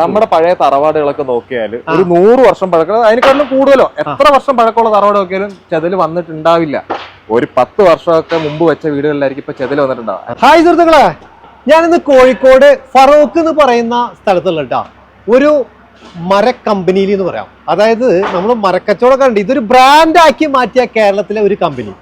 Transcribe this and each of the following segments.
നമ്മുടെ പഴയ തറവാടുകളൊക്കെ നോക്കിയാൽ ഒരു നൂറ് വർഷം പഴക്കം. അതിനെക്കാട്ടിലും കൂടുതലോ? എത്ര വർഷം പഴക്കമുള്ള തറവാട് നോക്കിയാലും ചെതൽ വന്നിട്ടുണ്ടാവില്ല. ഒരു പത്ത് വർഷമൊക്കെ മുമ്പ് വെച്ച വീടുകളിലായിരിക്കും ഇപ്പൊ ചെതൽ വന്നിട്ടുണ്ടാവുക. ഹായ് സുഹൃത്തുക്കളെ ഞാനിന്ന് കോഴിക്കോട് ഫറോക്ക് എന്ന് പറയുന്ന സ്ഥലത്തുള്ള കേട്ടോ ഒരു മര കമ്പനിയിൽ എന്ന് പറയാം. അതായത് നമ്മൾ മരക്കച്ചവടം കണ്ട് ഇതൊരു ബ്രാൻഡാക്കി മാറ്റിയ കേരളത്തിലെ ഒരു കമ്പനി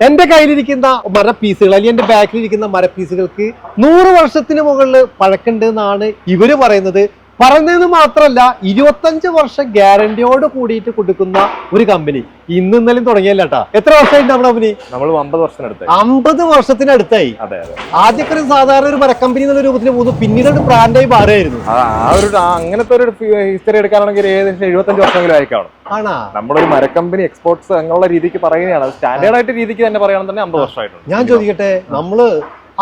എന്റെ കയ്യിലിരിക്കുന്ന മര പീസുകൾ അല്ലെങ്കിൽ എന്റെ ബാക്കിലിരിക്കുന്ന മര പീസുകൾക്ക് നൂറ് വർഷത്തിന് മുകളിൽ പഴക്കുണ്ട് എന്നാണ് ഇവർ പറയുന്നത്. പറഞ്ഞത് മാത്രമല്ല ഇരുപത്തഞ്ച് വർഷം ഗ്യാരണ്ടിയോട് കൂടിയിട്ട് കൊടുക്കുന്ന ഒരു കമ്പനി ഇന്ന് ഇന്നലെയും തുടങ്ങിയല്ല കേട്ടാ എത്ര വർഷമായിട്ട് നമ്മുടെ കമ്പനി നമ്മൾ അമ്പത് വർഷത്തിനടുത്ത് അമ്പത് വർഷത്തിനടുത്തായി. അതെ അതെ. ആദ്യമൊക്കെ ഒരു സാധാരണ ഒരു മരക്കമ്പനി എന്നുള്ള രൂപത്തിൽ പോകുന്നു പിന്നീട് ഒരു ബ്രാൻഡായി മാറുമായിരുന്നു ആ ഒരു അങ്ങനത്തെ ഒരു ഹിസ്റ്ററി എടുക്കാനാണെങ്കിൽ ഏകദേശം എഴുപത്തഞ്ച് വർഷമെങ്കിലും ആയിക്കാണും നമ്മുടെ നമ്മളൊരു മരക്കമ്പനി എക്സ്പോർട്സ് അങ്ങനെയുള്ള രീതിക്ക് പറയുകയാണ്. സ്റ്റാൻഡേർഡ് ആയിട്ട് രീതിക്ക് തന്നെ പറയുകയാണെങ്കിൽ തന്നെ അമ്പത് വർഷമായിട്ടുണ്ട്. ഞാൻ ചോദിക്കട്ടെ നമ്മൾ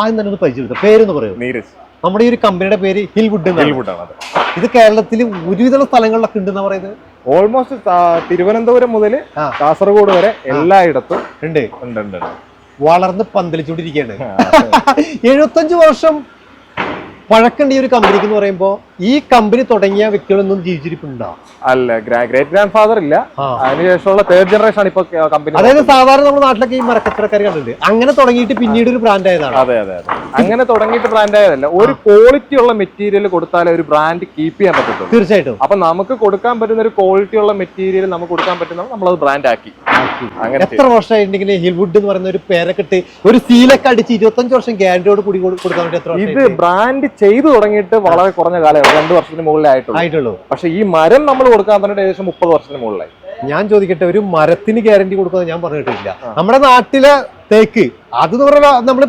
ആദ്യം തന്നെ ഒന്ന് പരിചയപ്പെടുത്ത. പേരൊന്ന് പറയൂ. നീരജ്. നമ്മുടെ ഈ ഒരു കമ്പനിയുടെ പേര് ഹിൽവുഡ് ഹിൽവുഡ് ആണ് ഇത് കേരളത്തിൽ ഒരുവിധ സ്ഥലങ്ങളിലൊക്കെ ഉണ്ടെന്ന് പറയുന്നത്? ഓൾമോസ്റ്റ് തിരുവനന്തപുരം മുതൽ കാസർഗോഡ് വരെ എല്ലായിടത്തും ഉണ്ട്. ഉണ്ട് ഉണ്ട്. വളർന്ന് പന്തലിച്ചുകൊണ്ടിരിക്കുകയാണ്. എഴുപത്തഞ്ച് വർഷം പഴക്കണ്ട ഈ ഒരു കമ്പനിക്ക് എന്ന് പറയുമ്പോൾ ഈ കമ്പനി തുടങ്ങിയ വ്യക്തികളൊന്നും ജീവിച്ചിരിപ്പുണ്ടോ? അല്ല ഗ്രേറ്റ് ഗ്രാൻഡ് ഫാദർ ഇല്ല. അതിനുശേഷമുള്ള തേർഡ് ജനറേഷൻ ആണ് ഇപ്പൊ കമ്പനി അതായത് സാധാരണ നമ്മുടെ നാട്ടിലൊക്കെ ഈ മരക്കച്ചവടക്കാർ കണ്ടിട്ടുണ്ട്. അങ്ങനെ തുടങ്ങിയിട്ട് പിന്നീട് ഒരു ബ്രാൻഡ് ആയതാണ്. അതെ അതെ അതെ. അങ്ങനെ തുടങ്ങിയിട്ട് ബ്രാൻഡ് ആയതല്ല. ഒരു ക്വാളിറ്റി ഉള്ള മെറ്റീരിയൽ കൊടുത്താലേ ഒരു ബ്രാൻഡ് കീപ്പ് ചെയ്യാൻ പറ്റത്തുള്ളൂ. തീർച്ചയായിട്ടും. അപ്പൊ നമുക്ക് കൊടുക്കാൻ പറ്റുന്ന ഒരു ക്വാളിറ്റി ഉള്ള മെറ്റീരിയൽ നമുക്ക് കൊടുക്കാൻ പറ്റുന്ന അത് ബ്രാൻഡ് ആക്കി. അങ്ങനെ എത്ര വർഷമായിട്ടുണ്ടെങ്കിൽ ഹിൽവുഡ് എന്ന് പറയുന്ന ഒരു പേരക്കെട്ട് ഒരു സീലൊക്കെ അടിച്ച് ഇരുപത്തഞ്ച് വർഷം ഗ്യാരണ്ടിയോട് കൂടി കൊടു- കൊടുക്കാൻ എത്ര ഇത് ബ്രാൻഡ് ചെയ്തു തുടങ്ങിയിട്ട് വളരെ കുറഞ്ഞ കാലമാണ് രണ്ടു വർഷത്തിന് മുകളിലേ ആയിട്ടുള്ളൂ. ആയിട്ടുള്ളൂ. പക്ഷെ ഈ മരം നമ്മൾ കൊടുക്കാൻ തന്നെ ഏകദേശം മുപ്പത് വർഷത്തിന് മുകളിലായി. ഞാൻ ചോദിക്കട്ടെ ഒരു മരത്തിന് ഗ്യാരണ്ടി കൊടുക്കുന്നത് ഞാൻ പറഞ്ഞിട്ടില്ല. നമ്മുടെ നാട്ടിലെ തേക്ക് അത് എന്ന് പറഞ്ഞാൽ നമ്മൾ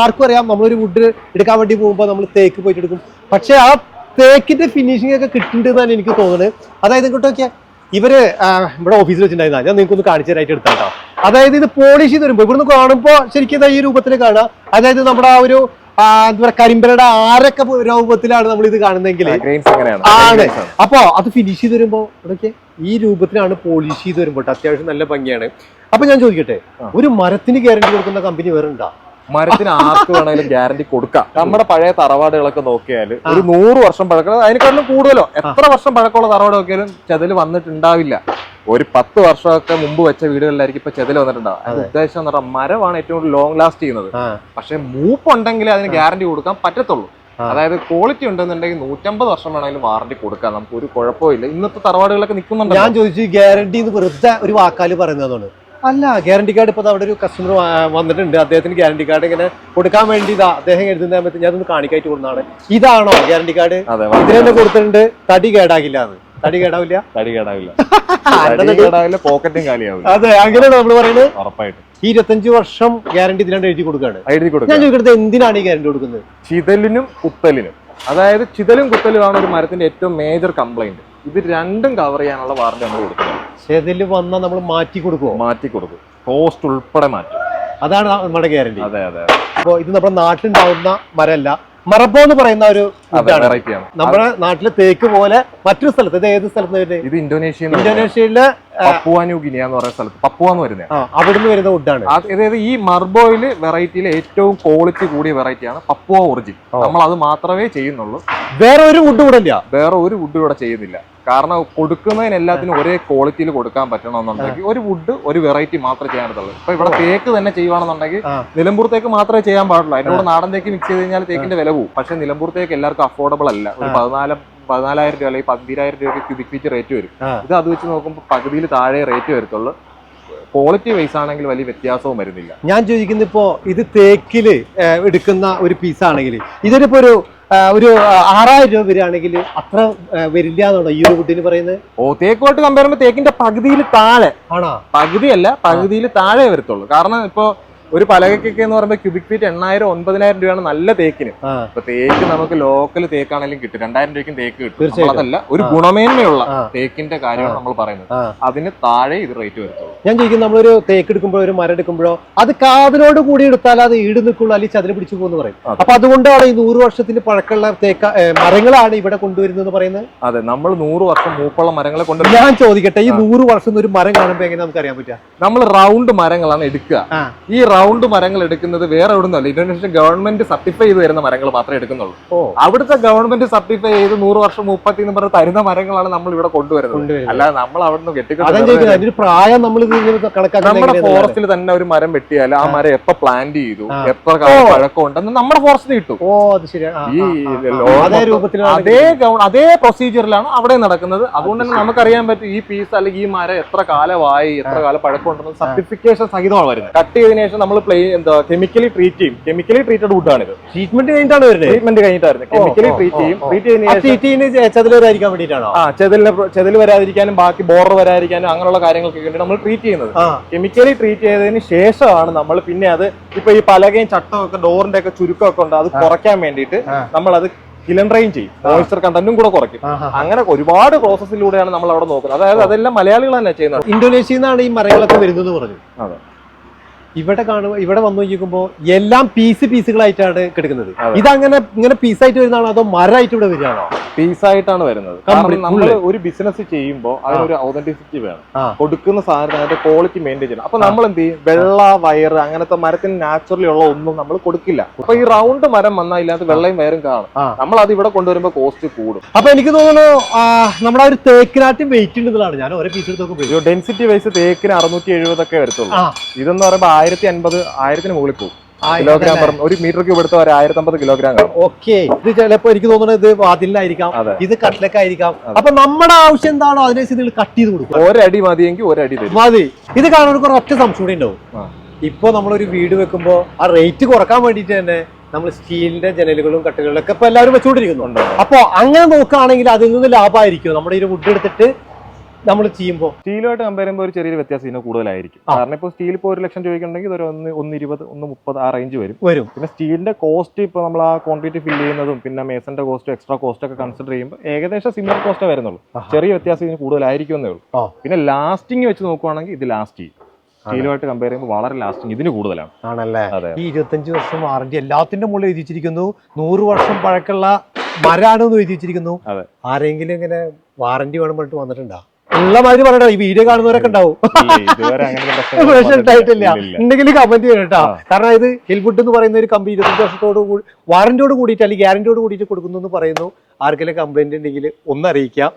ആർക്കും അറിയാം. നമ്മളൊരു വുഡ് എടുക്കാൻ വേണ്ടി പോകുമ്പോൾ നമ്മൾ തേക്ക് പോയിട്ട് എടുക്കും. പക്ഷെ ആ തേക്കിന്റെ ഫിനിഷിംഗ് ഒക്കെ കിട്ടുന്നുണ്ടെന്നാണ് എനിക്ക് തോന്നുന്നത്. അതായത് ഇങ്ങോട്ട് നോക്കിയാൽ ഇവർ ഇവിടെ ഓഫീസിൽ വെച്ചിട്ടുണ്ടായിരുന്ന ഞാൻ നിങ്ങൾക്ക് ഒന്ന് കാണിച്ചു തരായിട്ട് എടുത്താട്ടോ. അതായത് ഇത് പോളിഷ് ചെയ്ത് വരുമ്പോൾ ഇവിടുന്ന് കാണുമ്പോൾ ശരിക്കും ഈ രൂപത്തിൽ കാണാം അതായത് നമ്മുടെ ആ ഒരു എന്താ പറയുക കരിമ്പരയുടെ ആരൊക്കെ രൂപത്തിലാണ് നമ്മൾ ഇത് അങ്ങനെയാണ്. ആണ്. അപ്പോ അപ്പൊ അത് ഫിനിഷ് ചെയ്ത് വരുമ്പോ ഇതൊക്കെ ഈ രൂപത്തിലാണ് പോളിഷ് ചെയ്ത് വരുമ്പോൾ അത്യാവശ്യം നല്ല ഭംഗിയാണ്. അപ്പൊ ഞാൻ ചോദിക്കട്ടെ ഒരു മരത്തിന് ഗ്യാരണ്ടി കൊടുക്കുന്ന കമ്പനി വേറെ ഉണ്ടോ? മരത്തിന് ആർക്ക് വേണമെങ്കിലും ഗ്യാരണ്ടി കൊടുക്കാം. നമ്മുടെ പഴയ തറവാടുകളൊക്കെ നോക്കിയാൽ ഒരു നൂറ് വർഷം പഴക്കം അതിനെക്കാട്ടിലും കൂടുതലോ? എത്ര വർഷം പഴക്കമുള്ള തറവാട് നോക്കിയാലും ചതിൽ വന്നിട്ടുണ്ടാവില്ല. ഒരു പത്ത് വർഷമൊക്കെ മുമ്പ് വെച്ച വീടുകളിലായിരിക്കും ഇപ്പൊ ചെതിൽ വന്നിട്ടുണ്ടാവും ഉദ്ദേശം എന്ന് പറഞ്ഞാൽ മരമാണ് ഏറ്റവും കൂടുതൽ ലോങ് ലാസ്റ്റ് ചെയ്യുന്നത്. പക്ഷെ മൂപ്പ് ഉണ്ടെങ്കിൽ അതിന് ഗ്യാരണ്ടി കൊടുക്കാൻ പറ്റത്തുള്ളൂ. അതായത് ക്വാളിറ്റി ഉണ്ടെന്നുണ്ടെങ്കിൽ നൂറ്റമ്പത് വർഷം വേണമെങ്കിലും വാറണ്ടി കൊടുക്കാം. നമുക്ക് ഒരു കുഴപ്പമില്ല. ഇന്നത്തെ തറവാടുകളൊക്കെ നിൽക്കുന്നുണ്ട് ഞാൻ ചോദിച്ചു ഗ്യാരണ്ടി എന്ന് വെറുതെ ഒരു വാക്കാൽ പറയുന്നതാണ് അല്ല ഗ്യാരണ്ടി കാർഡ് ഇപ്പൊ അവിടെ ഒരു കസ്റ്റമർ വന്നിട്ടുണ്ട്. അദ്ദേഹത്തിന് ഗ്യാരണ്ടി കാർഡ് ഇങ്ങനെ കൊടുക്കാൻ വേണ്ടി ഇതാ അദ്ദേഹം എഴുതുന്ന സമയത്ത് ഞാൻ ഒന്ന് കാണിക്കായിട്ട് കൊടുക്കുന്നതാണ് ഇതാണോ ഗ്യാരണ്ടി കാർഡ് അതെ ഇതിന് കൊടുത്തിട്ടുണ്ട്. തടി കേടാകില്ല എന്ന്. തടി കേടാവില്ല? തടി കേടാവില്ല. തടി കേടാവില്ല പോക്കറ്റും കാലിയാവില്ല. അതെ അങ്ങനെയാണ് നമ്മൾ പറയുന്നത്. ഉറപ്പായിട്ടും. ഈ ഇരുപത്തഞ്ച് വർഷം ഗ്യാരണ്ടി ഇതിനാണ്ട് എഴുതി കൊടുക്കുകയാണ് എഴുതി ഞാൻ കൊടുക്കാം ചോദിക്കട്ടെ എന്തിനാണ് ഈ ഗ്യാരണ്ടി കൊടുക്കുന്നത്? ചിതലിനും കുത്തലിനും. അതായത് ചിതലും കുത്തലും ആണ് ഒരു മരത്തിന്റെ ഏറ്റവും മേജർ കംപ്ലൈന്റ് ഇത് രണ്ടും കവർ ചെയ്യാനുള്ള വാറണ്ടി നമ്മൾ കൊടുക്കുന്നത് ചിതൽ വന്നാൽ നമ്മൾ മാറ്റി കൊടുക്കുമോ മാറ്റി കൊടുക്കും. കോസ്റ്റ് ഉൾപ്പെടെ മാറ്റും. അതാണ് നമ്മുടെ ഗ്യാരണ്ടി അതെ അതെ അപ്പോൾ ഇത് നമ്മുടെ നാട്ടിലുണ്ടാവുന്ന മരമല്ല. മറബോ എന്ന് പറയുന്ന ഒരു നമ്മുടെ നാട്ടിലെ തേക്ക് പോലെ മറ്റൊരു സ്ഥലത്ത് ഇത് ഏത് സ്ഥലത്ത് വരുന്നത്? ഇത് ഇന്തോനേഷ്യ ഇന്തോനേഷ്യയിലെ ഗിനിയ എന്ന് പറയുന്ന സ്ഥലത്ത്. പപ്പുവ എന്ന് വരുന്നത് അവിടുന്ന് വരുന്ന വുഡാണ് അതായത് ഈ മർബോയിൽ വെറൈറ്റിയിലെ ഏറ്റവും ക്വാളിറ്റി കൂടിയ വെറൈറ്റിയാണ് പപ്പുവ ഒറിജിൻ നമ്മൾ അത് മാത്രമേ ചെയ്യുന്നുള്ളൂ. വേറെ ഒരു വുഡ് ഇല്ല വേറെ ഒരു വുഡ് ഇവിടെ ചെയ്യുന്നില്ല. കാരണം കൊടുക്കുന്നതിന് എല്ലാത്തിനും ഒരേ ക്വാളിറ്റിയിൽ കൊടുക്കാൻ പറ്റണമെന്നുണ്ടെങ്കിൽ ഒരു വുഡ് ഒരു വെറൈറ്റി മാത്രമേ ചെയ്യാൻ പറ്റുള്ളൂ ഇപ്പൊ ഇവിടെ തേക്ക് തന്നെ ചെയ്യുവാണെന്നുണ്ടെങ്കിൽ നിലമ്പൂർത്തേക്ക് നിലമ്പൂർ തേക്ക് മാത്രമേ ചെയ്യാൻ പാടുള്ളൂ. അതിനോട് നാടൻ തേക്ക് മിക്സ് ചെയ്ത് കഴിഞ്ഞാൽ തേക്കിന്റെ വില പോകും പക്ഷെ നിലമ്പൂർ തേക്ക് എല്ലാവർക്കും അഫോർഡബിൾ അല്ല. ഒരു പതിനാല് പതിനാലായിരം രൂപ അല്ലെങ്കിൽ പന്തിരായിരം രൂപയ്ക്ക് ക്യൂബിക് ഫീറ്റ് റേറ്റ് വരും. ഇത് അത് വെച്ച് നോക്കുമ്പോൾ പകുതിയിൽ താഴെ റേറ്റ് വരത്തുള്ളൂ. ക്വാളിറ്റി വൈസ് ആണെങ്കിൽ വലിയ വ്യത്യാസവും വരുന്നില്ല. ഞാൻ ചോദിക്കുന്നത് ഇപ്പോ ഇത് തേക്കിൽ എടുക്കുന്ന ഒരു പീസ് ആണെങ്കിൽ ഇതിനിപ്പോ ഒരു ഒരു ആറായിരം രൂപ വരികയാണെങ്കിൽ അത്ര വരില്ല എന്നാണോ ഈ ഒരു വുഡിന് പറയുന്നത്? ഓ തേക്കുമായിട്ട് കമ്പയർ ചെയ്യുമ്പോൾ തേക്കിന്റെ പകുതിയിൽ താഴെ. ആണോ? പകുതിയല്ല പകുതിയിൽ താഴെ വരത്തുള്ളൂ. കാരണം ഇപ്പൊ ഒരു പലകയ്ക്കൊക്കെ എന്ന് പറയുമ്പോൾ ക്യൂബിക് ഫീറ്റ് എണ്ണായിരം ഒൻപതിനായിരം രൂപയാണ് നല്ല തേക്കിന്. അപ്പൊ തേക്ക് നമുക്ക് ലോക്കൽ തേക്കാണെങ്കിലും കിട്ടും. രണ്ടായിരം രൂപയ്ക്കും തേക്ക് കിട്ടും. അതല്ല ഒരു ഗുണമേന്മയുള്ള. തേക്കിന്റെ കാര്യമാണ് നമ്മൾ പറയുന്നത്. അതിന് താഴെ ഇത് റേറ്റ് വരുത്തുള്ളൂ. ഞാൻ ചോദിക്കും നമ്മളൊരു തേക്ക് എടുക്കുമ്പോഴോ ഒരു മരം എടുക്കുമ്പോഴോ അത് കാതിനോട് കൂടി എടുത്താൽ അത് ഈട് നിൽക്കുള്ളൂ അല്ലെങ്കിൽ ചതിന് പിടിച്ചു പോകുന്നു പറയും. അപ്പൊ അതുകൊണ്ടാണ് ഈ നൂറ് വർഷത്തിന് പഴക്കമുള്ള തേക്ക മരങ്ങളാണ് ഇവിടെ കൊണ്ടുവരുന്നത് എന്ന് പറയുന്നത്? അതെ നമ്മൾ നൂറ് വർഷം മൂപ്പുള്ള മരങ്ങളെ കൊണ്ട് ഞാൻ ചോദിക്കട്ടെ ഈ നൂറ് വർഷം ഒരു മരം കാണുമ്പോൾ എങ്ങനെ നമുക്ക് അറിയാൻ പറ്റുക? നമ്മൾ റൗണ്ട് മരങ്ങളാണ് എടുക്കുക. ഈ റൗണ്ട് മരങ്ങൾ എടുക്കുന്നത് വേറെ എവിടെ നിന്നല്ല ഇന്തോനേഷ്യൻ ഗവൺമെന്റ് സർട്ടിഫൈ ചെയ്ത് തരുന്ന മരങ്ങൾ മാത്രമേ എടുക്കുന്നുള്ളൂ. അവിടുത്തെ ഗവൺമെന്റ് സർട്ടിഫൈ ചെയ്ത് നൂറ് വർഷം മുപ്പത്തി എന്ന് പറഞ്ഞ തരുന്ന മരങ്ങളാണ് നമ്മൾ ഇവിടെ കൊണ്ടുവരുന്നത്. അല്ല അല്ലാതെ നമ്മൾ അവിടെ നിന്ന് കെട്ടിക്കൊണ്ട് നമ്മുടെ. ഫോറസ്റ്റിൽ തന്നെ ഒരു മരം വെട്ടിയാൽ ആ മരം എപ്പോ പ്ലാന്റ് ചെയ്തു. എത്ര പഴക്കം ഉണ്ടെന്ന് നമ്മുടെ ഫോറസ്റ്റ് കിട്ടും. ഈ അതേ അതേ പ്രൊസീജിയറിലാണ് അവിടെ നടക്കുന്നത്. അതുകൊണ്ട് തന്നെ നമുക്കറിയാൻ പറ്റും ഈ പീസ് അല്ലെങ്കിൽ ഈ മരം എത്ര കാലമായി എത്ര കാലം പഴക്കം ഉണ്ടെന്ന് സർട്ടിഫിക്കേഷൻ സഹിതമാണ് വരുന്നത്. കട്ട് ചെയ്തതിനു ശേഷം നമ്മൾ പ്ലേ എന്താ കെമിക്കലി ട്രീറ്റ് ചെയ്യും. കെമിക്കലി ട്രീറ്റഡ് വുഡാണ് ഇത് ട്രീറ്റ്മെന്റ് കഴിഞ്ഞിട്ടാണ് വരുന്നത്? ട്രീറ്റ്മെന്റ് കഴിഞ്ഞിട്ടായിരുന്നു കെമിക്കലി ട്രീറ്റ് ചെയ്യും. ട്രീറ്റ് ചെയ്യുന്ന തീറ്റീന് ചതിലവരായിരിക്കാൻ വേണ്ടിയിട്ടാണോ? ആ ചെതിലിന് ചെതിൽ വരാതിരിക്കാനും ബാക്കി ബോർഡർ വരാതിരിക്കാനും അങ്ങനെയുള്ള കാര്യങ്ങൾക്ക് വേണ്ടി നമ്മൾ ട്രീറ്റ് ചെയ്യുന്നത്. കെമിക്കലി ട്രീറ്റ് ചെയ്തതിന് ശേഷമാണ് നമ്മൾ പിന്നെ അത് ഇപ്പൊ ഈ പലകയും ചട്ടവും ഒക്കെ ഡോറിന്റെ ഒക്കെ ചുരുക്കമൊക്കെ ഉണ്ട് അത് കുറയ്ക്കാൻ വേണ്ടിയിട്ട് നമ്മൾ അത് കിലൻഡ്രൈൻ ചെയ്യും. മോയിസ്ചർ കണ്ടന്റും കൂടെ കുറയ്ക്കും. അങ്ങനെ ഒരുപാട് പ്രോസസ്സിലൂടെയാണ് നമ്മൾ അവിടെ നോക്കുന്നത്. അതായത് അതെല്ലാം മലയാളികൾ തന്നെ ചെയ്യുന്നത്. ഇന്തോനേഷ്യയിൽ നിന്നാണ് ഈ മരങ്ങളൊക്കെ വരുന്നത് പറഞ്ഞു അതെ. ഇവിടെ കാണുക ഇവിടെ വന്നു നോക്കുമ്പോ എല്ലാം പീസ് പീസുകളായിട്ടാണ് കിടക്കുന്നത്. ഇത് അങ്ങനെ ഇങ്ങനെ പീസായിട്ട് വരുന്നതാണോ അതോ മരമായിട്ട് ഇവിടെ വരികയാണോ? പീസായിട്ടാണ് വരുന്നത്. കാരണം നമ്മൾ ഒരു ബിസിനസ് ചെയ്യുമ്പോൾ അതിനൊരു ഔതന്റിസിറ്റി വേണം. കൊടുക്കുന്ന സാധനം അതിന്റെ ക്വാളിറ്റി മെയിന്റെയിൻ ചെയ്യണം. അപ്പൊ നമ്മൾ എന്ത് ചെയ്യും? വെള്ള വയർ അങ്ങനത്തെ മരത്തിന് നാച്ചുറലി ഉള്ള ഒന്നും നമ്മൾ കൊടുക്കില്ല. അപ്പൊ ഈ റൗണ്ട് മരം വന്നാൽ ഇല്ലാത്ത വെള്ളയും വയറും കാണും. നമ്മൾ അത് ഇവിടെ കൊണ്ടുവരുമ്പോൾ കോസ്റ്റ് കൂടും. അപ്പൊ എനിക്ക് തോന്നുന്നു നമ്മുടെ ഒരു തേക്കിനാട്ടി വെയിറ്റ് ഉണ്ടെന്നുള്ളതാണ് ഞാൻ ഓരോ പീസ് എടുത്ത് നോക്കുമ്പോൾ ഡെൻസിറ്റി വൈസ് തേക്കിന് അറുന്നൂറ്റി എഴുപതൊക്കെ വരത്തുള്ളൂ. ഇതെന്ന് പറയുമ്പോൾ ആയിരത്തി അൻപത് ആയിരത്തിന് മുകളിൽ പോകും. കിലോഗ്രാം പറഞ്ഞു ഒരു മീറ്റർക്ക് ഇവിടുത്തെ ഒരു ആയിരത്തി അമ്പത് കിലോഗ്രാം ഓക്കെ. ഇത് ചിലപ്പോ എനിക്ക് തോന്നുന്നത് ഇത് വാതിലിനായിരിക്കാം. ഇത് കട്ടിലക്കായിരിക്കാം. അപ്പൊ നമ്മുടെ ആവശ്യം എന്താണോ അതിനനുസരിച്ച് കട്ട് ചെയ്ത് കൊടുക്കും ഒരടി മതിയെങ്കിൽ ഒരടി മതി. ഇത് കാണാൻ ഒറ്റ സംശയം കൂടി ഉണ്ടാവും. ഇപ്പൊ നമ്മളൊരു വീട് വെക്കുമ്പോ ആ റേറ്റ് കുറയ്ക്കാൻ വേണ്ടിട്ട് തന്നെ നമ്മൾ സ്റ്റീലിന്റെ ജനലുകളും കട്ടുകളും ഒക്കെ ഇപ്പൊ എല്ലാവരും വെച്ചുകൊണ്ടിരിക്കുന്നുണ്ട് അപ്പൊ അങ്ങനെ നോക്കുകയാണെങ്കിൽ അതിൽ നിന്ന് ലാഭമായിരിക്കും. നമ്മുടെ ഈ വുഡ് എടുത്തിട്ട് നമ്മൾ ചെയ്യുമ്പോൾ സ്റ്റീലുമായിട്ട് കമ്പയർ ചെയ്യുമ്പോൾ ഒരു ചെറിയ വ്യത്യാസം ഇതിന് കൂടുതലായിരിക്കും. കാരണം ഇപ്പോൾ സ്റ്റീൽ ഇപ്പോൾ ഒരു ലക്ഷം ചോദിക്കുന്നുണ്ടെങ്കിൽ ഇതൊരു ഒന്ന് ഒന്ന് ഇരുപത് ഒന്ന് മുപ്പത് ആ റേഞ്ച് വരും. വരും. പിന്നെ സ്റ്റീലിന്റെ കോസ്റ്റ് ഇപ്പോൾ നമ്മൾ ആ ക്വാണ്ടിറ്റി ഫില്ല് ചെയ്യുന്നതും പിന്നെ മേസന്റെ കോസ്റ്റ് എക്സ്ട്രാ കോസ്റ്റ് ഒക്കെ കൺസിഡർ ചെയ്യുമ്പോൾ ഏകദേശം സിമിലർ കോസ്റ്റേ വരുന്നുള്ളൂ. ചെറിയ വ്യത്യാസം ഇതിന് കൂടുതലായിരിക്കും എന്നേ ഉള്ളൂ പിന്നെ ലാസ്റ്റിംഗ് വെച്ച് നോക്കുവാണെങ്കിൽ ഇത് ലാസ്റ്റ് ചെയ്യും. സ്റ്റീലുമായിട്ട് കമ്പയർ ചെയ്യുമ്പോൾ വളരെ ലാസ്റ്റിംഗ് ഇതിന് കൂടുതലാണ്. ആണല്ലേ? ഈ ഇരുപത്തഞ്ച് വർഷം വാറന്റി എല്ലാത്തിന്റെ മുകളിൽ എഴുതിച്ചിരിക്കുന്നു നൂറ് വർഷം പഴക്കമുള്ള മരാണെന്ന് എഴുതി വെച്ചിരിക്കുന്നു. ആരെങ്കിലും ഇങ്ങനെ വാറന്റി വേണം പറഞ്ഞിട്ട് വന്നിട്ടുണ്ടോ? ഉള്ള മാതിരി ഈ വീഡിയോ കാണുന്നവരൊക്കെ ഉണ്ടാവും. പക്ഷെ ഉണ്ടായിട്ടില്ല ഉണ്ടെങ്കിൽ കമന്റ് ചെയ്യണം കേട്ടോ. കാരണം ഇത് ഹിൽവുഡ് എന്ന് പറയുന്ന ഒരു കമ്പനി ഇരുപത്തഞ്ച് വർഷത്തോട് കൂടി വാറന്റിയോട് കൂടിയിട്ട് അല്ലെങ്കിൽ ഗ്യാരന്റിയോട് കൂടിയിട്ട് കൊടുക്കുന്നു എന്ന് പറയുന്നു. ആർക്കെങ്കിലും കംപ്ലൈന്റ് ഉണ്ടെങ്കിൽ ഒന്ന് അറിയിക്കാം.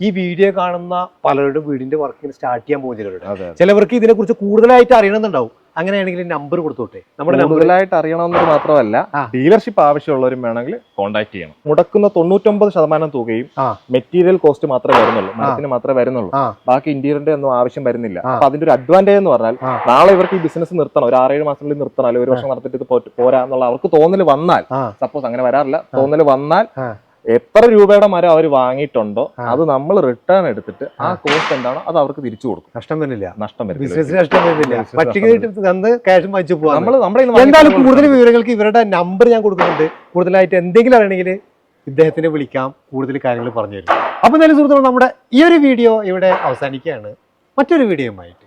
ഈ വീഡിയോ കാണുന്ന പലരുടെയും വീടിന്റെ വർക്കിന് സ്റ്റാർട്ട് ചെയ്യാൻ പോകുന്ന ചിലരുണ്ട് ചിലവർക്ക് ഇതിനെ കുറിച്ച് കൂടുതലായിട്ട് അറിയണമെന്നുണ്ടാവും. അങ്ങനെയാണെങ്കിൽ നമ്പർ കൊടുത്തോട്ടെ. നമ്മുടെ കൂടുതലായിട്ട് അറിയണമെന്നത് മാത്രമല്ല ഡീലർഷിപ്പ് ആവശ്യമുള്ളവരും വേണമെങ്കിൽ കോൺടാക്ട് ചെയ്യണം. മുടക്കുന്ന തൊണ്ണൂറ്റൊമ്പത് ശതമാനം തുകയും മെറ്റീരിയൽ കോസ്റ്റ് മാത്രമേ വരുന്നുള്ളൂ. മരത്തിന് മാത്രമേ വരുന്നുള്ളൂ. ബാക്കി ഇന്റീരിയറിന്റെ ഒന്നും ആവശ്യം വരുന്നില്ല. അപ്പൊ അതിന്റെ ഒരു അഡ്വാന്റേജ് എന്ന് പറഞ്ഞാൽ നാളെ ഇവർക്ക് ഈ ബിസിനസ് നിർത്തണം. ഒരു ആറേഴ് മാസത്തിൽ നിർത്തണം. അല്ലെങ്കിൽ ഒരു വർഷം നടത്തിയിട്ട് ഇത് പോരാ എന്നുള്ള അവർക്ക് തോന്നൽ വന്നാൽ സപ്പോസ് അങ്ങനെ വരാറില്ല. തോന്നൽ വന്നാൽ. എത്ര രൂപയുടെ മരം അവർ വാങ്ങിയിട്ടുണ്ടോ അത് നമ്മൾ റിട്ടേൺ എടുത്തിട്ട് ആ കോസ്റ്റ് എന്താണോ അത് അവർക്ക് തിരിച്ചു കൊടുക്കും. നഷ്ടം വരുന്നില്ല. നഷ്ടം വരുന്നില്ല. എന്തായാലും കൂടുതൽ വിവരങ്ങൾക്ക് ഇവരുടെ നമ്പർ ഞാൻ കൊടുക്കുന്നുണ്ട്. കൂടുതലായിട്ട് എന്തെങ്കിലും അറിയണമെങ്കിൽ ഇദ്ദേഹത്തിനെ വിളിക്കാം. കൂടുതൽ കാര്യങ്ങൾ പറഞ്ഞു തരും. അപ്പൊ എന്തായാലും സുഹൃത്തുക്കൾ നമ്മുടെ ഈ ഒരു വീഡിയോ ഇവിടെ അവസാനിക്കുകയാണ്. മറ്റൊരു വീഡിയോയുമായിട്ട്